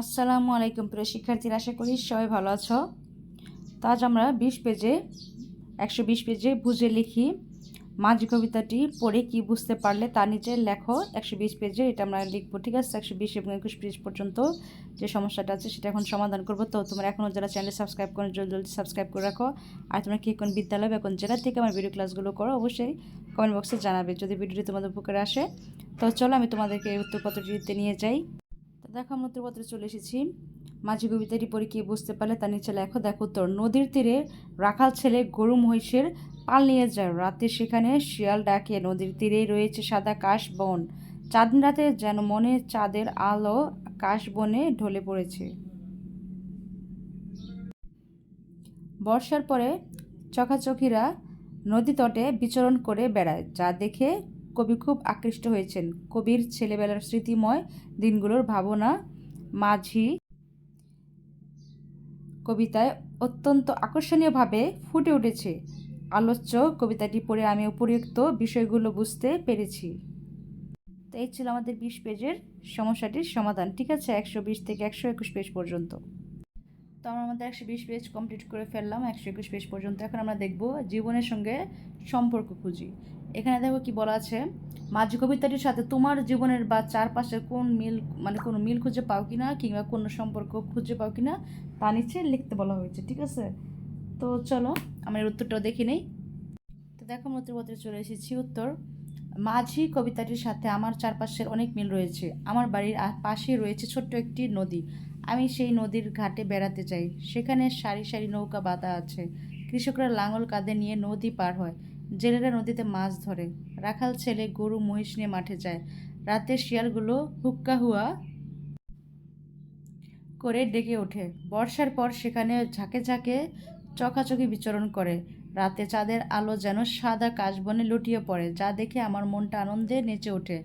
আসসালামু আলাইকুম প্রিয় শিক্ষার্থীরা, আশা করি সবাই ভালো আছো। তো আজ আমরা বিশ পেজে, একশো বিশ পেজে বুঝে লিখি মাঝ কবিতাটি, পড়ে কি বুঝতে পারলে তার নিচে লেখো, একশো বিশ পেজে এটা আমরা লিখব, ঠিক আছে? একশো বিশ এবং একুশ পেজ পর্যন্ত যে সমস্যাটা আছে সেটা এখন সমাধান করব। তো তোমরা এখনও যারা চ্যানেল সাবস্ক্রাইব করে জলদি জলদি সাবস্ক্রাইব করে রাখো। আর তোমরা কি কোন বিদ্যালয় বা কোন জেলা থেকে আমার ভিডিও ক্লাসগুলো করো, অবশ্যই কমেন্ট বক্সে জানাবে, যদি ভিডিওটি তোমাদের উপকারে আসে। তো চলো আমি তোমাদেরকে উত্তরপত্রটিতে নিয়ে যাই। তো দেখো আমরা উত্তরপত্রে চলে এসেছি। মাঝি কবিতাটি পড়ে কে বুঝতে পারলে তার নিচে লেখো। দেখো উত্তর, নদীর তীরে রাখাল ছেলে গরু মহিষের পাল নিয়ে যায়। রাতে সেখানে শিয়াল ডাকে, নদীর তীরেই রয়েছে সাদা কাশ বন। চাঁদ রাতে যেন মনে চাঁদের আলো কাশ বনে ঢলে পড়েছে। বর্ষার পরে চখাচখিরা নদী তটে বিচরণ করে বেড়ায়। যা দেখে কবি খুব আকৃষ্ট হয়েছেন। কবির ছেলেবেলার স্মৃতিময় দিনগুলোর ভাবনা মাঝি কবিতায় অত্যন্ত আকর্ষণীয়ভাবে ফুটে উঠেছে। আলোচ্য কবিতাটি পড়ে আমি উপরিউক্ত বিষয়গুলো বুঝতে পেরেছি। তো এই ছিল আমাদের বিশ পেজের সমস্যাটির সমাধান। ঠিক আছে, একশো বিশ থেকে একশো একুশ পেজ পর্যন্ত। তো আমরা আমাদের একশো বিশ পেজ কমপ্লিট করে ফেললাম, একশো একুশ পেজ পর্যন্ত। এখন আমরা দেখব জীবনের সঙ্গে সম্পর্ক খুঁজি। এখানে দেখো কি বলা আছে, মাঝি কবিতাটির সাথে তোমার জীবনের বা চারপাশের কোন মিল মানে কোনো মিল খুঁজে পাও কি না কিংবা কোনো সম্পর্ক খুঁজে পাও কি না তা নিচে লিখতে বলা হয়েছে, ঠিক আছে? তো চলো, আমরা এর উত্তরটাও দেখে নেই। তো দেখো আমরা উত্তরপত্রে চলে এসেছি উত্তর। মাঝি কবিতাটির সাথে আমার চারপাশের অনেক মিল রয়েছে। আমার বাড়ির পাশে রয়েছে ছোট্ট একটি নদী। আমি সেই নদীর ঘাটে বেড়াতে যাই। সেখানে সারি সারি নৌকা বাঁধা আছে। কৃষকরা লাঙল কাঁধে নিয়ে নদী পার হয়। জেলেরা নদীতে মাছ ধরে। রাখাল ছেলে গরু মহিষ নিয়ে মাঠে যায়। রাতে শিয়ালগুলো হুক্কা হুয়া করে ডেকে ওঠে। বর্ষার পর সেখানে ঝাঁকে ঝাঁকে চকাচকি বিচরণ করে। রাতে চাঁদের আলো যেন সাদা কাশবনে লুটিয়ে পড়ে, যা দেখে আমার মনটা আনন্দে নেচে ওঠে।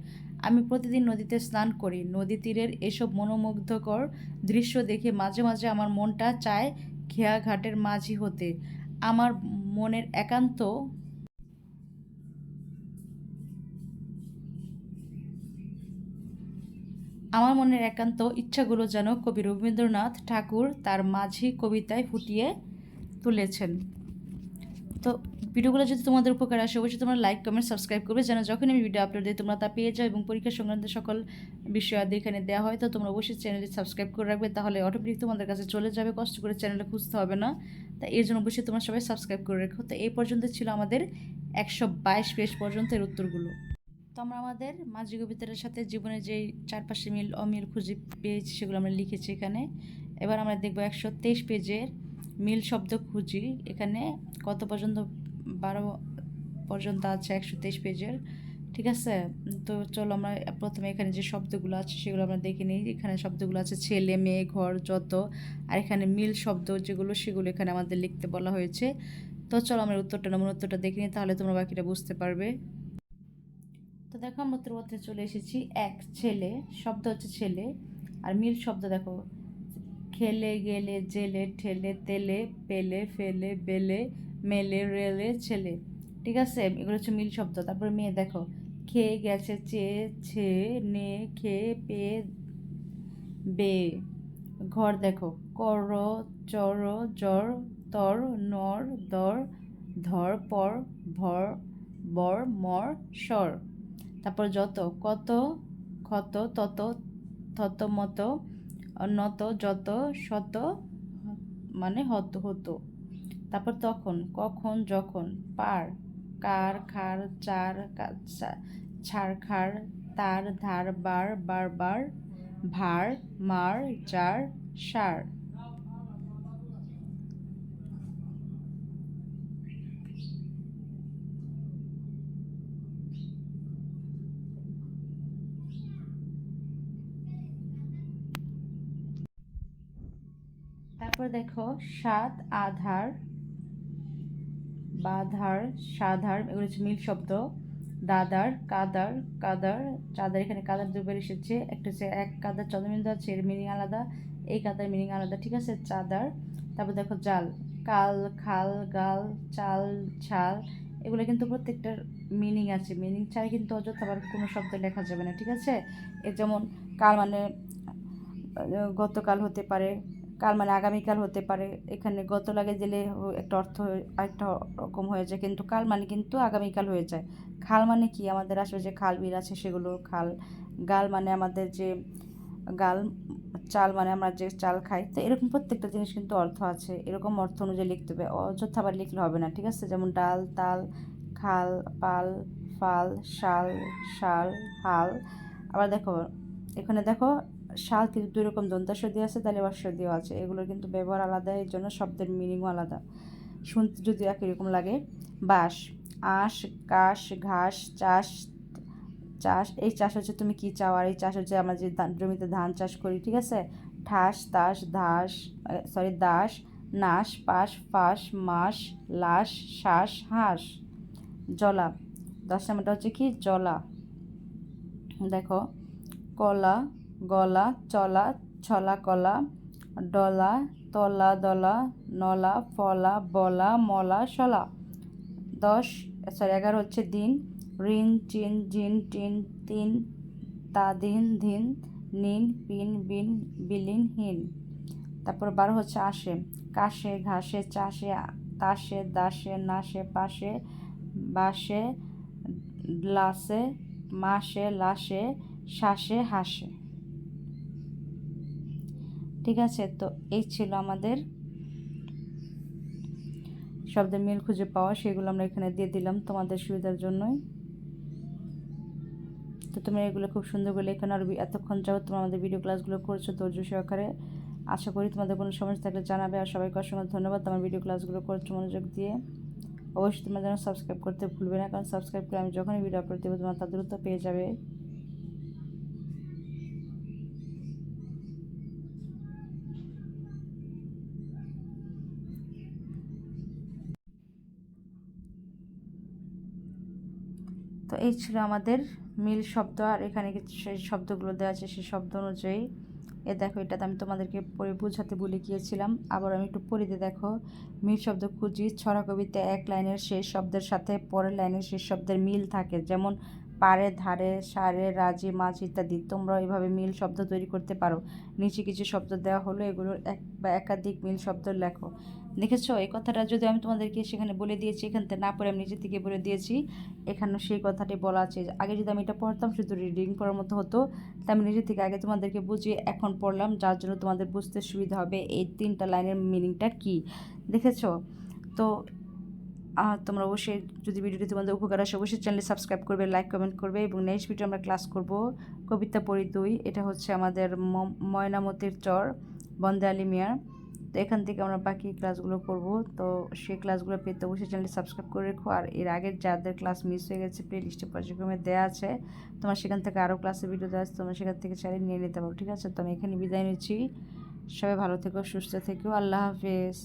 আমি প্রতিদিন নদীতে স্নান করি। নদী তীরের এসব মনোমুগ্ধকর দৃশ্য দেখে মাঝে মাঝে আমার মনটা চায় খেয়া ঘাটের মাঝি হতে। আমার মনের একান্ত আমার মনের একান্ত ইচ্ছাগুলো যেন কবি রবীন্দ্রনাথ ঠাকুর তার মাঝি কবিতায় ফুটিয়ে তুলেছেন। তো ভিডিওগুলো যদি তোমাদের উপকার আসে, অবশ্যই তোমরা লাইক কমেন্ট সাবস্ক্রাইব করবে যেন যখন আমি ভিডিও আপলোড দিই তোমরা তা পেয়ে যাও এবং পরীক্ষা সংক্রান্ত সকল বিষয়াদি এখানে দেওয়া হয়। তো তোমরা অবশ্যই চ্যানেলটি সাবস্ক্রাইব করে রাখবে তাহলে অটোমেটিক তোমাদের কাছে চলে যাবে। কষ্ট করে চ্যানেলটা খুঁজতে হবে না। তাই এর জন্য অবশ্যই তোমরা সবাই সাবস্ক্রাইব করে রেখো। তো এই পর্যন্ত ছিল আমাদের একশো বাইশ পেজ পর্যন্ত এর উত্তরগুলো। তো আমরা আমাদের মাঝি কবিতার সাথে জীবনের যেই চারপাশে মিল, অমিল খুঁজে পেয়েছি সেগুলো আমরা লিখেছি এখানে। এবার আমরা দেখব একশো তেইশ পেজের মিল শব্দ খুঁজি। এখানে কত পর্যন্ত? বারো পর্যন্ত আছে, একশো তেইশ পেজের। ঠিক আছে? তো চলো আমরা প্রথমে এখানে যে শব্দগুলো আছে সেগুলো আমরা দেখে নিই। এখানে শব্দগুলো আছে ছেলে, মেয়ে, ঘর, যত। আর এখানে মিল শব্দ যেগুলো সেগুলো এখানে আমাদের লিখতে বলা হয়েছে। তো চলো আমরা উত্তরটা, নমুন উত্তরটা দেখে নিই, তাহলে তোমরা বাকিটা বুঝতে পারবে। তো দেখো, আমরা উত্তরপত্রে চলে এসেছি। এক, ছেলে। শব্দ হচ্ছে ছেলে। আর মিল শব্দ দেখো খেলে গেলে, জেলে ঠেলে, তেলে পেলে, ফেলে বেলে, মেলে রেলে, ছেলে। ঠিক আছে? এগুলো হচ্ছে মিল শব্দ। তারপরে মেয়ে, দেখো। খেয়ে গেছে চেয়ে ছে নে, খেয়ে, পেয়ে, বে। ঘর, দেখো। কর, চর, জর, তর, নর, দর, ধর, পর, ভর, বর, মর, সর। তারপর যত, কত, ক্ষত, তত থত মত নত যত শত মানে হত, হতো। তারপর তখন, কখন, যখন, পার, কার, খার, চার ছাড় খার, তার, ধার, বার বার বার, ভার, মার, চার, সার। তারপর দেখো, সাত, আধার, বাধার, সাধার, এগুলো হচ্ছে মিল শব্দ, দাদার, কাদার কাদার, চাদার এখানে কাদার দুবার এসেছে, একটা হচ্ছে এক কাদার চন্দ্রবিন্দু আছে, এর মিনিং আলাদা, এই কাদার মিনিং আলাদা, ঠিক আছে? চাদার, তারপর দেখো জাল, কাল, খাল, গাল, চাল, ছাল, এগুলো কিন্তু প্রত্যেকটার মিনিং আছে মিনিং ছাড়া কিন্তু অযথা আবার কোনো শব্দ লেখা যাবে না, ঠিক আছে? এর যেমন, কাল মানে গতকাল হতে পারে কাল মানে আগামীকাল হতে পারে। এখানে গত লাগে দিলে একটা অর্থ আরেকটা রকম হয়ে যায়। কিন্তু কাল মানে কিন্তু আগামীকাল হয়ে যায়। খাল মানে কি? আমাদের আসলে যে খাল বিল আছে সেগুলো খাল। গাল মানে আমাদের যে গাল, চাল মানে আমরা যে চাল খাই। তো এরকম প্রত্যেকটা জিনিস কিন্তু অর্থ আছে। এরকম অর্থ অনুযায়ী লিখতে হবে। অযথা আবার লিখলে হবে না, ঠিক আছে? যেমন ডাল, তাল, খাল, পাল, ফাল, শাল শাল, হাল। আবার দেখো, এখানে দেখো শাল কিন্তু দুই রকম দন্তাস্ব দিয়ে আছে তাহলে অশ্ব দিয়েও আছে। এগুলোর কিন্তু ব্যবহার আলাদা এই জন্য শব্দের মিনিংও আলাদা। শুনতে যদি একই রকম লাগে বাস আঁশ, কাশ, ঘাস, চাষ চাষ, এই চাষ হচ্ছে তুমি কি চাও? আর এই চাষ হচ্ছে আমরা যে জমিতে ধান চাষ করি, ঠিক আছে? ঠাস, তাস, ধাস সরি দাস নাশ পাশ ফাঁস, মাস লাশ শ্বাস হাঁস, জলা। দশ নম্বরটা হচ্ছে কি? জলা। দেখো, কলা গলা, চলা, ছলা, কলা, ডলা, তলা, দলা, নলা, ফলা, বলা, মলা শলা দশ সরি এগারো হচ্ছে দিন। ঋণ, চিন, জিন, টিন, তিন তা দিন ধিন, নিন, পিন, বিন, বিলীন, হীন। তারপর বারো হচ্ছে আসে। কাশে, ঘাসে, চাষে, তাসে, দাসে নাশে পাশে, বাসে, লাসে, মাসে, লাসে শ্বাসে হাসে। ঠিক আছে? তো এই ছিল আমাদের শব্দের মিল খুঁজে পাওয়া, সেগুলো আমরা এখানে দিয়ে দিলাম তোমাদের সুবিধার জন্যই। তো তোমরা এগুলো খুব সুন্দর করে লেখানো আর এতক্ষণ যাবত তোমরা আমাদের ভিডিও ক্লাসগুলো করছ, ধৈর্য সহকারে। আশা করি তোমাদের কোনো সমস্যা থাকলে জানাবে, আর সবাইকে অসংখ্য ধন্যবাদ তোমার ভিডিও ক্লাসগুলো করছ মনোযোগ দিয়ে। অবশ্যই তোমরা যেন সাবস্ক্রাইব করতে ভুলবে না, কারণ সাবস্ক্রাইব করে আমি যখনই ভিডিও আপলোড দেবো, তোমরা তা দ্রুত পেয়ে যাবে। তো এই ছিল আমাদের মিল শব্দ, আর এখানে সেই শব্দগুলো দেওয়া আছে, সেই শব্দ অনুযায়ী। এ দেখো, এটাতে আমি তোমাদেরকে পড়ে বোঝাতে বলে গিয়েছিলাম। আবার আমি একটু পড়ে দিয়ে দেখো। মিল শব্দ খুঁজি, ছড়া কবিতা এক লাইনের শেষ শব্দের সাথে পরের লাইনের শেষ শব্দের মিল থাকে। যেমন পারে ধারে, সারে, রাজি মাছ ইত্যাদি। তোমরা এইভাবে মিল শব্দ তৈরি করতে পারো। নিচে কিছু শব্দ দেওয়া হলো, এগুলোর এক বা একাধিক মিল শব্দ লেখো। দেখেছ? এই কথাটা যদি আমি তোমাদেরকে সেখানে বলে দিয়েছি, এখান থেকে না পড়ে আমি নিজে থেকে বলে দিয়েছি এখানে সেই কথাটি বলা আছে। আগে যদি আমি এটা পড়তাম, শুধু রিডিং করার মতো হতো, তা আমি নিজে থেকে আগে তোমাদেরকে বুঝিয়ে এখন পড়লাম, যার জন্য তোমাদের বুঝতে সুবিধা হবে এই তিনটা লাইনের মিনিংটা কি। দেখেছ? তো তোমরা অবশ্যই যদি ভিডিওটি তোমাদের উপকার আসে, অবশ্যই চ্যানেলে সাবস্ক্রাইব করবে লাইক কমেন্ট করবে এবং নেক্সট ভিডিও আমরা ক্লাস করব কবিতা পড়ি দুই। এটা হচ্ছে আমাদের ময়নামতির চর বন্দে আলী মিয়ার। তো এখান থেকে আমরা বাকি ক্লাসগুলো করব। তো সেই ক্লাসগুলো পেতে অবশ্যই চ্যানেলটি সাবস্ক্রাইব করে রেখো। আর এর আগের যাদের ক্লাস মিস হয়ে গেছে প্লে লিস্টে পর্যায়ক্রমে দেওয়া আছে, তোমার সেখান থেকে আরও ক্লাসের ভিডিও দেওয়া আছে, তোমরা সেখান থেকে চালিয়ে নিয়ে নিতে পারো, ঠিক আছে? তো আমি এখানে বিদায় নিচ্ছি। সবাই ভালো থেকো, সুস্থ থেকো। আল্লাহ হাফেজ।